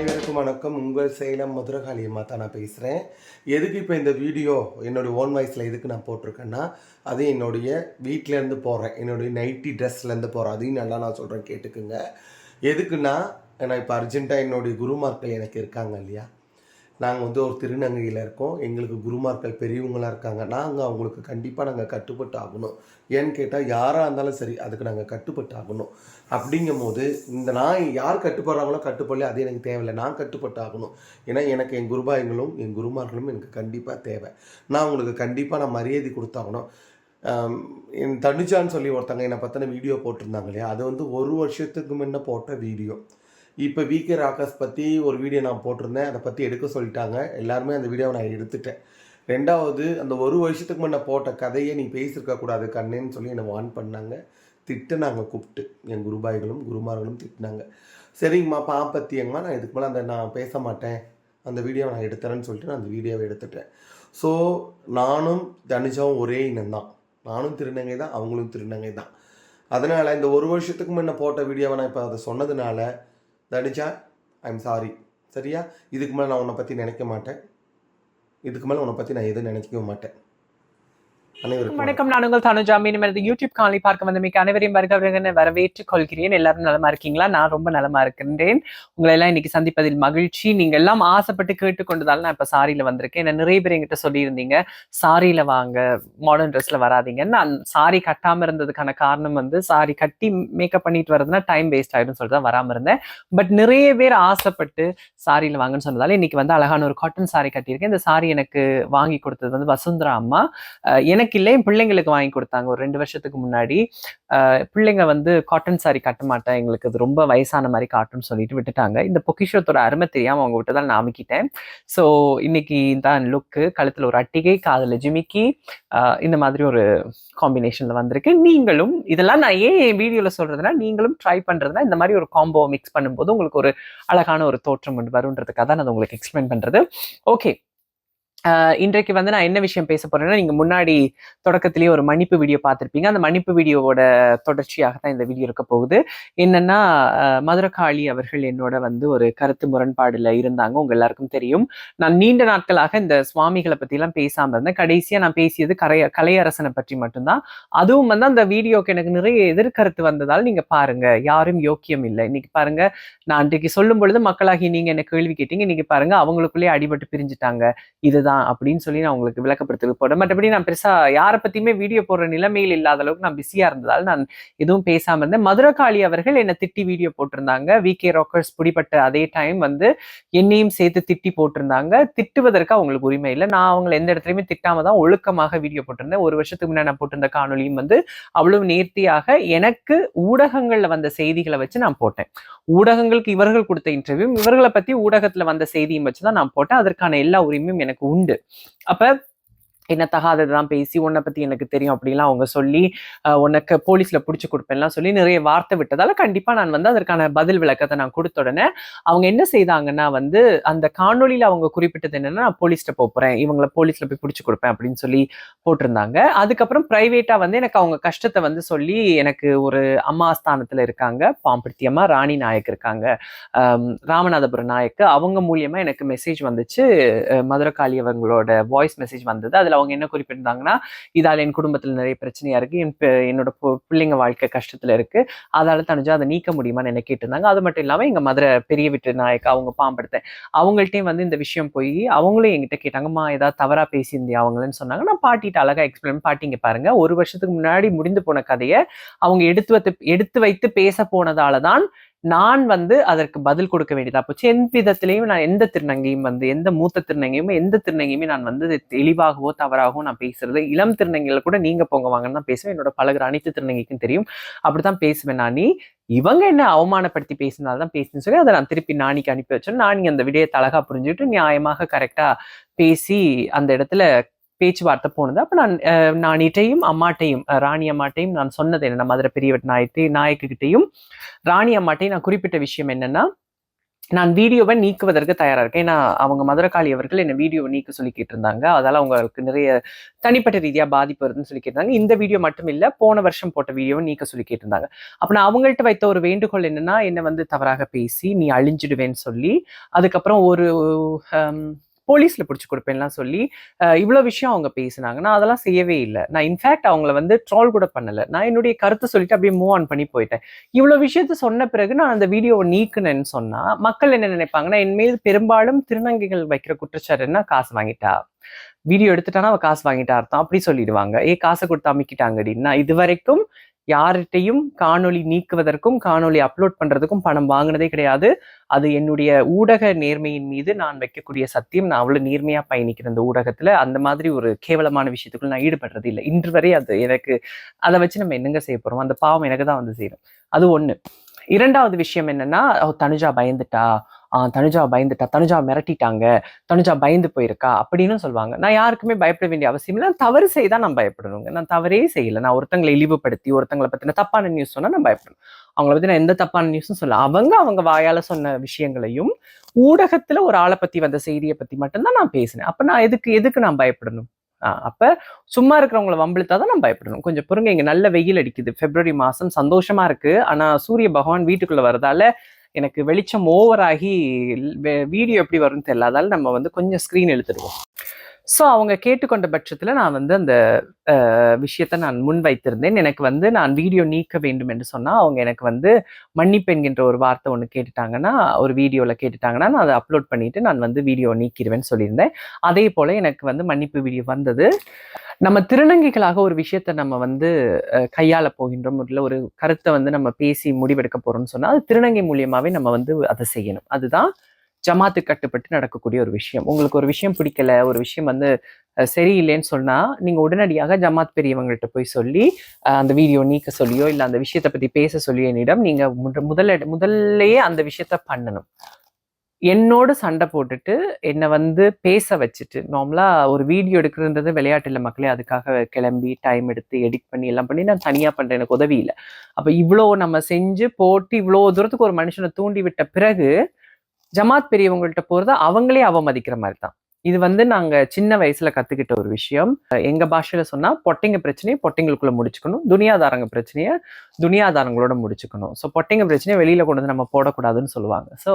உங்கள் சேலம் மதுரகாளி அம்மா தான் நான் பேசுகிறேன் எதுக்கு இப்போ இந்த வீடியோ என்னுடைய ஓன் வாய்ஸில் எதுக்கு நான் போட்டிருக்கேன்னா அது என்னுடைய வீட்டிலேருந்து போகிறேன் என்னுடைய நைட்டி ட்ரெஸ்லேருந்து போகிறேன் அதையும் நல்லா நான் சொல்கிறேன் கேட்டுக்குங்க. எதுக்குன்னா நான் இப்போ அர்ஜென்ட்டாக என்னுடைய குருமார்கள் எனக்கு இருக்காங்க இல்லையா? நாங்கள் வந்து ஒரு திருநங்கையில் இருக்கோம். எங்களுக்கு குருமார்கள் பெரியவங்களாக இருக்காங்க. நாங்கள் அவங்களுக்கு கண்டிப்பாக நாங்கள் கட்டுப்பட்டு ஆகணும். ஏன்னு கேட்டால் யாராக இருந்தாலும் சரி அதுக்கு நாங்கள் கட்டுப்பட்டு ஆகணும். அப்படிங்கும் போது இந்த நான் யார் கட்டுப்படுறாங்களோ கட்டுப்படல அது எனக்கு தேவையில்லை. நான் கட்டுப்பட்டு ஆகணும். ஏன்னா எனக்கு என் குருபாயங்களும் என் குருமார்களும் எனக்கு கண்டிப்பாக தேவை. நான் அவங்களுக்கு கண்டிப்பாக நான் மரியாதை கொடுத்தாகணும். என் தனுஜான்னு சொல்லி ஒருத்தங்க என்னை பற்றின வீடியோ போட்டிருந்தாங்க இல்லையா? அது வந்து ஒரு வருஷத்துக்கு முன்ன போட்ட வீடியோ. இப்போ விகே ராகஸ் பற்றி ஒரு வீடியோ நான் போட்டிருந்தேன். அதை பற்றி எடுக்க சொல்லிட்டாங்க. எல்லாருமே அந்த வீடியோவை நான் எடுத்துட்டேன். ரெண்டாவது அந்த ஒரு வருஷத்துக்கு முன்னே போட்ட கதையை நீ பேசியிருக்க கூடாது கண்ணேன்னு சொல்லி என்னை வான் பண்ணாங்க. திட்டுனாங்க கூப்பிட்டு. என் குருபாய்களும் குருமார்களும் திட்டினாங்க. சரிங்கம்மா பாப்பத்தியங்கம்மா நான் இதுக்கு மேலே அந்த நான் பேச மாட்டேன். அந்த வீடியோவை நான் எடுத்துறேன்னு சொல்லிட்டு நான் அந்த வீடியோவை எடுத்துட்டேன். ஸோ நானும் தனுஜாவும் ஒரே இனம்தான் நானும் திருநங்கை தான் அவங்களும் திருநங்கை தான். அதனால் இந்த ஒரு வருஷத்துக்கு முன்னே போட்ட வீடியோவை நான் இப்போ அதை சொன்னதுனால தனுஜா ஐம் சாரி சரியா? இதுக்கு மேலே நான் உன்னை பற்றி நினைக்க மாட்டேன். இதுக்கு மேலே உன்னை பற்றி நான் எதுவும் நினைக்கவும் மாட்டேன். வணக்கம். நான் உங்கள் தனுஜா மீண்டும் எனது யூடியூப் காணொலி பார்க்க வந்த மிக்க அனைவரையும் வருகிறவர்கள் வரவேற்றுக் கொள்கிறேன். எல்லாரும் நலமா இருக்கீங்களா? நான் ரொம்ப நலமா இருக்கின்றேன். உங்களை எல்லாம் இன்னைக்கு சந்திப்பதில் மகிழ்ச்சி. நீங்க எல்லாம் ஆசைப்பட்டு கேட்டுக்கொண்டதால நான் இப்ப சாரியில வந்திருக்கேன். என்ன நிறைய பேர் என்கிட்ட சொல்லியிருந்தீங்க. சாரியில வாங்க மாடர்ன் ட்ரெஸ்ல வராதீங்கன்னு நான் சாரி கட்டாம இருந்ததுக்கான காரணம் வந்து சாரி கட்டி மேக்கப் பண்ணிட்டு வரதுன்னா டைம் வேஸ்ட் ஆயிடும் சொல்லிட்டு தான் வராம இருந்தேன். பட் நிறைய பேர் ஆசைப்பட்டு சாரியில வாங்கன்னு சொன்னதால இன்னைக்கு வந்து அழகான ஒரு காட்டன் சாரி கட்டியிருக்கேன். இந்த சாரி எனக்கு வாங்கி கொடுத்தது வந்து வசுந்தரா அம்மா. எனக்கு எனக்கு இல்லை என் பிள்ளைங்களுக்கு வாங்கி கொடுத்தாங்க. ஒரு ரெண்டு வருஷத்துக்கு முன்னாடி பிள்ளைங்க வந்து காட்டன் சாரி கட்ட மாட்டேன். எங்களுக்கு அது ரொம்ப வயசான மாதிரி காட்டுன்னு சொல்லிட்டு விட்டுட்டாங்க. இந்த பொக்கிஷத்தோட அருமை தெரியாம அவங்க விட்டதால் நான் அமைக்கிட்டேன். ஸோ இன்னைக்கு தான் லுக்கு கழுத்துல ஒரு அட்டிகை காதில் ஜிமிக்கி இந்த மாதிரி ஒரு காம்பினேஷன்ல வந்திருக்கு. நீங்களும் இதெல்லாம் நான் ஏன் என் வீடியோல சொல்றதுன்னா நீங்களும் ட்ரை பண்றதுனா இந்த மாதிரி ஒரு காம்போ மிக்ஸ் பண்ணும்போது உங்களுக்கு ஒரு அழகான ஒரு தோற்றம் ஒன்று வருன்றதுக்காக தான் நான் உங்களுக்கு எக்ஸ்பிளைன் பண்றது. ஓகே இன்றைக்கு வந்து நான் என்ன விஷயம் பேச போறேன்னா நீங்க முன்னாடி தொடக்கத்திலேயே ஒரு மன்னிப்பு வீடியோ பார்த்துருப்பீங்க. அந்த மன்னிப்பு வீடியோவோட தொடர்ச்சியாக தான் இந்த வீடியோ இருக்க போகுது. என்னன்னா மதுரகாளி அவர்கள் என்னோட வந்து ஒரு கருத்து முரண்பாடுல இருந்தாங்க. உங்க எல்லாருக்கும் தெரியும். நான் நீண்ட நாட்களாக இந்த சுவாமிகளை பத்தி எல்லாம் பேசாம இருந்தேன். கடைசியா நான் பேசியது கரைய கலையரசனை பற்றி மட்டும்தான். அதுவும் வந்து அந்த வீடியோக்கு எனக்கு நிறைய எதிர்கருத்து வந்ததால் நீங்க பாருங்க. யாரும் யோக்கியம் இல்லை. இன்னைக்கு பாருங்க நான் அன்றைக்கு சொல்லும் பொழுது மக்களாகி நீங்க என்ன கேள்வி கேட்டீங்க இன்னைக்கு பாருங்க அவங்களுக்குள்ளேயே அடிபட்டு பிரிஞ்சுட்டாங்க. இதுதான் அப்படின்னு சொல்லி நான் உங்களுக்கு விளக்கப்படுத்தி போட்டேன் மற்றபடி நான் பெருசா யாரை பத்தியுமே வீடியோ போடுற நிலைமையில் இல்லாத அளவுக்கு நான் பிஸியா இருந்ததால் நான் எதுவும் பேசாம இருந்தேன். மதுரகாளி அவர்கள் என்னை திட்டி வீடியோ போட்டிருந்தாங்க. வி கே ராக்கர்ஸ் பிடிப்பட்ட அதே டைம் வந்து என்னையும் சேர்த்து திட்டி போட்டிருந்தாங்க. திட்டுவதற்கு அவங்களுக்கு உரிமை இல்லை. நான் அவங்களை எந்த இடத்துலையுமே திட்டாம தான் ஒழுக்கமாக வீடியோ போட்டிருந்தேன். ஒரு வருஷத்துக்கு முன்னாடி நான் போட்டிருந்த காணொலியும் வந்து அவ்வளவு நேர்த்தியாக எனக்கு ஊடகங்கள்ல வந்த செய்திகளை வச்சு நான் போட்டேன். ஊடகங்களுக்கு இவர்கள் கொடுத்த இன்டர்வியூ இவர்களை பத்தி ஊடகத்துல வந்த செய்தியும் வச்சு தான் நான் போட்டேன். அதற்கான எல்லா உரிமையும் எனக்கு உண்டு அப்ப என்ன தகாததெல்லாம் பேசி உன்னை பத்தி எனக்கு தெரியும் அப்படிலாம் அவங்க சொல்லி உனக்கு போலீஸ்ல பிடிச்சி கொடுப்பேன்லாம் சொல்லி நிறைய வார்த்தை விட்டதால கண்டிப்பா நான் வந்து அதற்கான பதில் விளக்கத்தை நான் கொடுத்த உடனே அவங்க என்ன செய்தாங்கன்னா வந்து அந்த காணொலியில் அவங்க குறிப்பிட்டது என்னன்னா நான் போலீஸ்ல போறேன். இவங்களை போலீஸ்ல போய் பிடிச்சி கொடுப்பேன் அப்படின்னு சொல்லி போட்டிருந்தாங்க. அதுக்கப்புறம் பிரைவேட்டா வந்து எனக்கு அவங்க கஷ்டத்தை வந்து சொல்லி எனக்கு ஒரு அம்மா ஸ்தானத்துல இருக்காங்க. பாம்படுத்தி அம்மா ராணி நாயக் இருக்காங்க. ராமநாதபுரம் நாயக்கு. அவங்க மூலியமா எனக்கு மெசேஜ் வந்துச்சு. மதுரகாளி அவங்களோட வாய்ஸ் மெசேஜ் வந்தது. அதுல அவங்க என்ன குறிப்பிட்டிருந்தாங்கன்னா இதால என் குடும்பத்துல நிறைய பிரச்சனையா இருக்கு என் என்னோட பிள்ளைங்க வாழ்க்கை கஷ்டத்துல இருக்கு அதால தனுஜா அதை நீக்க முடியுமான்னு என்ன கேட்டிருந்தாங்க. அது மட்டும் இல்லாம எங்க மதுரை பெரிய வீட்டு நாயக்கா அவங்க பாம்படுத்தேன். அவங்கள்ட்டையும் வந்து இந்த விஷயம் போய் அவங்களும் என்கிட்ட கேட்டாங்கம்மா ஏதாவது தவறா பேசியிருந்தியா? அவங்களன்னு சொன்னாங்க. நான் பாட்டிட்டு அழகா எக்ஸ்பிளைன் பாட்டிங்க பாருங்க ஒரு வருஷத்துக்கு முன்னாடி முடிந்து போன கதையை அவங்க எடுத்து வைத்து எடுத்து வைத்து பேச போனதால தான் நான் வந்து அதற்கு பதில் கொடுக்க வேண்டியதா? போச்சு எந்த விதத்திலையும் நான் எந்த திருநங்கையும் வந்து எந்த மூத்த திருநங்கையும் எந்த திருநங்கையுமே நான் வந்து தெளிவாகவோ தவறாகவோ நான் பேசுறது இளம் திருநங்கைகளை கூட நீங்க போங்க வாங்கன்னு தான் பேசுவேன். என்னோட பழகுற அனைத்து திருநங்கைக்கும் தெரியும். அப்படித்தான் பேசுவேன் நான். நீ இவங்க என்ன அவமானப்படுத்தி பேசினால்தான் பேசுன்னு சொல்லி அதை நான் திருப்பி நாணிக்கு அனுப்பி வச்சேன். நானி அந்த விடயத்தை அழகா புரிஞ்சுட்டு நியாயமாக கரெக்டா பேசி அந்த இடத்துல பேச்சுவார்த்தை போனது. அப்போ நான் நானிட்டையும் அம்மாட்டையும் ராணி அம்மாட்டையும் நான் சொன்னது என்ன மதுரை பெரியவட் நாயத்தை நாயக்கிட்டையும் ராணி அம்மாட்டையும் நான் குறிப்பிட்ட விஷயம் என்னன்னா நான் வீடியோவை நீக்குவதற்கு தயாரா இருக்கேன். ஏன்னா அவங்க மதுரகாளி அவர்கள் என்னை வீடியோவை நீக்க சொல்லிக்கிட்டு இருந்தாங்க அதால அவங்களுக்கு நிறைய தனிப்பட்ட ரீதியா பாதிப்பு வருதுன்னு சொல்லி இருந்தாங்க இந்த வீடியோ மட்டும் இல்ல போன வருஷம் போட்ட வீடியோவை நீக்க சொல்லி கேட்டிருந்தாங்க. அப்ப நான் அவங்கள்ட்ட வைத்த ஒரு வேண்டுகோள் என்னன்னா என்ன வந்து தவறாக பேசி நீ அழிஞ்சிடுவேன்னு சொல்லி அதுக்கப்புறம் ஒரு போலீஸ்ல பிடிச்சி கொடுப்பேன்லாம் சொல்லி இவ்வளோ இவ்வளவு விஷயம் அவங்க பேசினாங்க. நான் அதெல்லாம் செய்யவே இல்லை. நான் இன்ஃபேக்ட் அவங்கள வந்து ட்ரால் கூட பண்ணலை. நான் என்னுடைய கருத்தை சொல்லிட்டு அப்படியே மூவ் ஆன் பண்ணி போயிட்டேன். இவ்வளோ விஷயத்த சொன்ன பிறகு நான் அந்த வீடியோவை நீக்குனேன்னு சொன்னா மக்கள் என்ன நினைப்பாங்கன்னா என் மீது பெரும்பாலும் திருநங்கைகள் வைக்கிற குற்றச்சாட்டுன்னா காசு வாங்கிட்டா? வீடியோ எடுத்துட்டானா அவ காசு வாங்கிட்டா அர்த்தம். அப்படி சொல்லிடுவாங்க. ஏ காசை கொடுத்து அமைக்கிட்டாங்கடி. நான் இது வரைக்கும் யார்கிட்டையும் காணொளி நீக்குவதற்கும் காணொளி அப்லோட் பண்றதுக்கும் பணம் வாங்கினதே கிடையாது. அது என்னுடைய ஊடக நேர்மையின் மீது நான் வைக்கக்கூடிய சத்தியம். நான் அவ்வளவு நேர்மையா பயணிக்கிறேன் இந்த ஊடகத்துல அந்த மாதிரி ஒரு கேவலமான விஷயத்துக்குள்ள நான் ஈடுபடுறது இல்லை. இன்று வரை அது எனக்கு அதை வச்சு நம்ம என்னங்க செய்ய போறோம்? அந்த பாவம் எனக்கு தான் வந்து செய்யணும் அது ஒண்ணு. இரண்டாவது விஷயம் என்னன்னா தனுஜா பயந்துட்டா? தனுஜா பயந்துட்டா தனுஜா மிரட்டிட்டாங்க தனுஜா பயந்து போயிருக்கா? அப்படின்னு சொல்லுவாங்க. நான் யாருக்குமே பயப்பட வேண்டிய அவசியம் இல்லை. நான் தவறு செய்தால் நான் பயப்படணுங்க நான் தவறே செய்யல. நான் ஒருத்தங்களை இழிவுபடுத்தி ஒருத்தங்களை பற்றின தப்பான நியூஸ் சொன்னால் நான் பயப்படணும். அவங்கள பற்றி நான் எந்த தப்பான நியூஸும் சொல்ல அவங்க அவங்க வாயால் சொன்ன விஷயங்களையும் ஊடகத்தில் ஒரு ஆளை பற்றி வந்த செய்தியை பற்றி மட்டும்தான் நான் பேசினேன். அப்போ நான் எதுக்கு எதுக்கு நான் பயப்படணும்? ஆஹ் அப்ப சும்மா இருக்கிறவங்கள வம்பிழுத்தாதான் நான் பயப்படணும். கொஞ்சம் பொறுங்க இங்க நல்ல வெயில் அடிக்குது. பிப்ரவரி மாசம் சந்தோஷமா இருக்கு. ஆனா சூரிய பகவான் வீட்டுக்குள்ள வரதால எனக்கு வெளிச்சம் ஓவர் ஆகி வீடியோ எப்படி வரும்னு தெரியல. அதால் நம்ம வந்து கொஞ்சம் ஸ்க்ரீன் எழுத்துடுவோம் ஸோ அவங்க கேட்டுக்கொண்ட பட்சத்தில் நான் வந்து அந்த விஷயத்தை நான் முன் வைத்திருந்தேன். எனக்கு வந்து நான் வீடியோ நீக்க வேண்டும் என்று சொன்னால் அவங்க எனக்கு வந்து மன்னிப்பு என்கின்ற ஒரு வார்த்தை ஒன்று கேட்டுட்டாங்கன்னா ஒரு வீடியோவில் கேட்டுட்டாங்கன்னா நான் அதை அப்லோட் பண்ணிட்டு நான் வந்து வீடியோ நீக்கிடுவேன்னு சொல்லியிருந்தேன். அதே போல் எனக்கு வந்து மன்னிப்பு வீடியோ வந்தது. நம்ம திருநங்கைகளாக ஒரு விஷயத்தை நம்ம வந்து கையாள போகின்றோம். இல்லை ஒரு கருத்தை வந்து நம்ம பேசி முடிவெடுக்க போகிறோம்னு சொன்னால் அது திருநங்கை மூலியமாகவே நம்ம வந்து அதை செய்யணும். அதுதான் ஜமாத்து கட்டுப்பட்டு நடக்கக்கூடிய ஒரு விஷயம். உங்களுக்கு ஒரு விஷயம் பிடிக்கல ஒரு விஷயம் வந்து சரியில்லைன்னு சொன்னால் நீங்கள் உடனடியாக ஜமாத் பெரியவங்கள்ட்ட போய் சொல்லி அந்த வீடியோ நீக்க சொல்லியோ இல்லை அந்த விஷயத்தை பற்றி பேச சொல்லியோ என்னிடம் நீங்கள் முதல்ல முதல்லையே அந்த விஷயத்த பண்ணணும். என்னோடு சண்டை போட்டுட்டு என்னை வந்து பேச வச்சுட்டு நார்மலாக ஒரு வீடியோ எடுக்கிறதுன்றது விளையாட்டில் மக்களே அதுக்காக கிளம்பி டைம் எடுத்து எடிட் பண்ணி எல்லாம் பண்ணி நான் தனியாக பண்ணுறேன் எனக்கு உதவி இல்லை. அப்போ இவ்வளோ நம்ம செஞ்சு போட்டு இவ்வளோ தூரத்துக்கு ஒரு மனுஷனை தூண்டி விட்ட பிறகு ஜமாத் பெரியவங்கள்ட்ட போறது அவங்களே அவமதிக்கிற மாதிரி தான் இது வந்து நாங்க சின்ன வயசுல கத்துக்கிட்ட ஒரு விஷயம். எங்க பாஷையில சொன்னா பொட்டைங்க பிரச்சனையை பொட்டைங்களுக்குள்ள முடிச்சுக்கணும் துனியாதாரங்க பிரச்சனையை துனியாதாரங்களோட முடிச்சுக்கணும். ஸோ பொட்டைங்க பிரச்சனையை வெளியில கொண்டு வந்து நம்ம போடக்கூடாதுன்னு சொல்லுவாங்க. ஸோ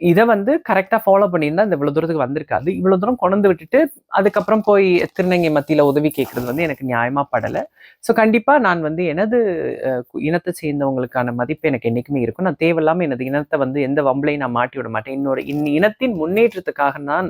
இதை வந்து கரெக்டாக ஃபாலோ பண்ணியிருந்தா இந்த இவ்வளோ தூரத்துக்கு வந்திருக்காது. இவ்வளோ தூரம் கொண்டு விட்டுட்டு அதுக்கப்புறம் போய் திருநங்கை மத்தியில் உதவி கேட்கறது வந்து எனக்கு நியாயமாக படலை. ஸோ கண்டிப்பாக நான் வந்து எனது கு- இனத்தை சேர்ந்தவங்களுக்கான மதிப்பு எனக்கு என்றைக்குமே இருக்கும். நான் தேவையில்லாமல் எனது இனத்தை வந்து எந்த வம்பளையும் நான் மாட்டி விட மாட்டேன். என்னோட இன் இனத்தின் முன்னேற்றத்துக்காக நான்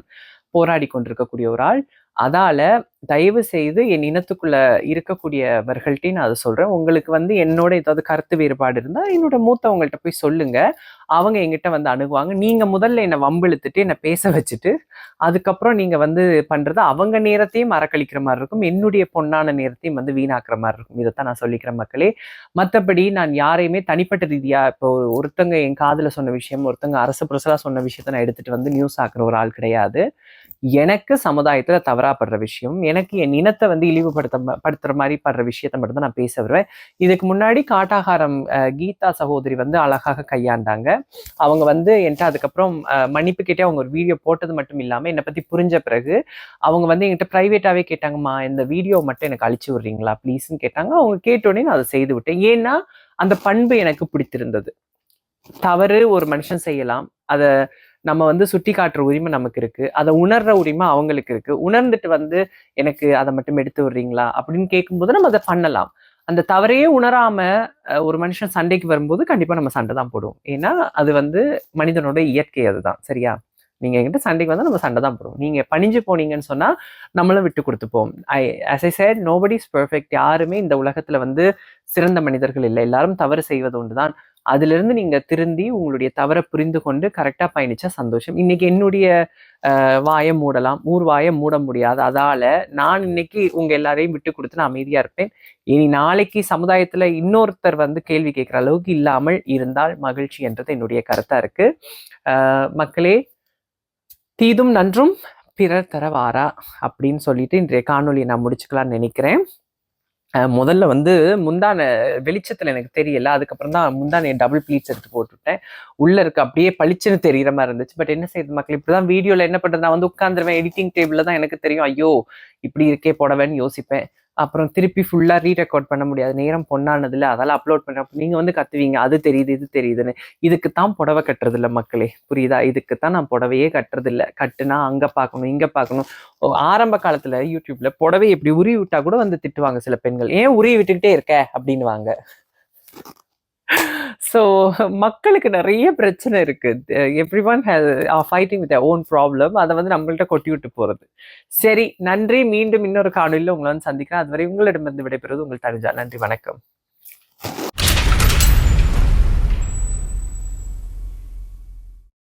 போராடி கொண்டிருக்கக்கூடிய ஒரு ஆள். அதால தயவு செய்து என் இனத்துக்குள்ள இருக்கக்கூடியவர்கள்ட்டையும் நான் அதை சொல்றேன். உங்களுக்கு வந்து என்னோட ஏதாவது கருத்து வேறுபாடு இருந்தா என்னோட மூத்தவங்கள்ட்ட போய் சொல்லுங்க. அவங்க எங்கிட்ட வந்து அணுகுவாங்க. நீங்க முதல்ல என்னை வம்பிழுத்துட்டு என்னை பேச வச்சுட்டு அதுக்கப்புறம் நீங்க வந்து பண்றது அவங்க நேரத்தையும் மறக்கழிக்கிற மாதிரி இருக்கும். என்னுடைய பொண்ணான நேரத்தையும் வந்து வீணாக்குற மாதிரி இருக்கும். இதைத்தான் நான் சொல்லிக்கிறேன் மக்களே. மற்றபடி நான் யாரையுமே தனிப்பட்ட ரீதியா இப்போ ஒருத்தங்க என் காதில் சொன்ன விஷயம் ஒருத்தங்க அரசு புரசலா சொன்ன விஷயத்த நான் எடுத்துட்டு வந்து நியூஸ் ஆக்குற ஒரு ஆள் கிடையாது. எனக்கு சமுதாயத்துல தவறாப்படுற விஷயம் எனக்கு என் இனத்தை வந்து இழிவுபடுத்த படுத்துற மாதிரி படுற விஷயத்த மட்டும் தான் நான் பேச வருவேன். இதுக்கு முன்னாடி காட்டாகாரம் கீதா சகோதரி வந்து அழகாக கையாண்டாங்க. அவங்க வந்து என்கிட்ட அதுக்கப்புறம் மன்னிப்பு கேட்டே அவங்க ஒரு வீடியோ போட்டது மட்டும் இல்லாம என்னை பத்தி புரிஞ்ச பிறகு அவங்க வந்து என்கிட்ட ப்ரைவேட்டாகவே கேட்டாங்கம்மா இந்த வீடியோ மட்டும் எனக்கு அழிச்சு விடுறீங்களா ப்ளீஸ்ன்னு கேட்டாங்க. அவங்க கேட்டோடனே நான் அதை செய்து விட்டேன். ஏன்னா அந்த பண்பு எனக்கு பிடித்திருந்தது. தவறு ஒரு மனுஷன் செய்யலாம். அதை நம்ம வந்து சுட்டி காட்டுற உரிமை நமக்கு இருக்கு. அதை உணர்ற உரிமை அவங்களுக்கு இருக்கு. உணர்ந்துட்டு வந்து எனக்கு அதை மட்டும் எடுத்து விடுறீங்களா? அப்படின்னு கேட்கும்போது நம்ம அதை பண்ணலாம். அந்த தவறையே உணராம ஒரு மனுஷன் சண்டைக்கு வரும்போது கண்டிப்பா நம்ம சண்டை தான் போடுவோம். ஏன்னா அது வந்து மனிதனோட இயற்கை அதுதான். சரியா? நீங்க என்கிட்ட சண்டைக்கு வந்தா நம்ம சண்டை தான் போடுவோம். நீங்க பணிஞ்சு போனீங்கன்னு சொன்னா நம்மளும் விட்டு கொடுத்துப்போம். I as I said nobody is perfect யாருமே இந்த உலகத்துல வந்து சிறந்த மனிதர்கள் இல்லை. எல்லாரும் தவறு செய்வது ஒன்றுதான் தான் அதுலேருந்து நீங்கள் திருந்தி உங்களுடைய தவறை புரிந்து கொண்டு கரெக்டாக பயணிச்சா சந்தோஷம். இன்னைக்கு என்னுடைய வாயை மூடலாம். ஊர் வாயை மூட முடியாது அதால நான் இன்னைக்கு உங்க எல்லாரையும் விட்டு கொடுத்து நான் அமைதியா இருப்பேன். இனி நாளைக்கு சமுதாயத்துல இன்னொருத்தர் வந்து கேள்வி கேட்குற அளவுக்கு இல்லாமல் இருந்தால் மகிழ்ச்சி என்றது என்னுடைய கருத்தா இருக்கு. மக்களே தீதும் நன்றும் பிறர் தரவாரா அப்படின்னு சொல்லிட்டு இன்றைய காணொலியை நான் முடிச்சுக்கலாம்னு நினைக்கிறேன். முதல்ல வந்து முந்தான வெளிச்சத்தில் எனக்கு தெரியல. அதுக்கப்புறம் தான் முந்தானைய டபுள் ப்ளீட்ஸ் எடுத்து போட்டுவிட்டேன் உள்ளே இருக்க அப்படியே பளிச்சுன்னு தெரியுற மாதிரி இருந்துச்சு. பட் என்ன செய்யுது மக்கள்? இப்படி தான் வீடியோவில் என்ன பண்ணுறது நான் வந்து உட்காந்துருவேன் எடிட்டிங் டேபிளில் தான் எனக்கு தெரியும். ஐயோ இப்படி இருக்கே போடவேன்னு யோசிப்பேன். அப்புறம் திருப்பி ஃபுல்லா ரீரெக்கார்ட் பண்ண முடியாது. நேரம் பொண்ணானதுல அதெல்லாம் அப்லோட் பண்ண நீங்கள் வந்து கத்துவீங்க. அது தெரியுது இது தெரியுதுன்னு. இதுக்கு தான் புடவை கட்டுறதில்ல மக்களே. புரியுதா? இதுக்கு தான் நான் புடவையே கட்டுறது இல்ல கட்டுனா அங்கே பார்க்கணும் இங்கே பார்க்கணும். ஓ, ஆரம்ப காலத்தில் யூடியூப்பில் புடவை இப்படி உரி விட்டா கூட வந்து திட்டுவாங்க சில பெண்கள். ஏன் உரி விட்டுக்கிட்டே இருக்க? அப்படின்னுவாங்க. ஸோ மக்களுக்கு நிறைய பிரச்சனை இருக்கு. Every one fighting with own problem அதை வந்து நம்மள்ட்ட கொட்டி விட்டு போறது. சரி நன்றி. மீண்டும் இன்னொரு காணொலியில் உங்களை வந்து சந்திக்கிறேன் அதுவரை உங்களிடமிருந்து விடைபெறுவது உங்களுக்கு தெரிஞ்சா நன்றி வணக்கம்.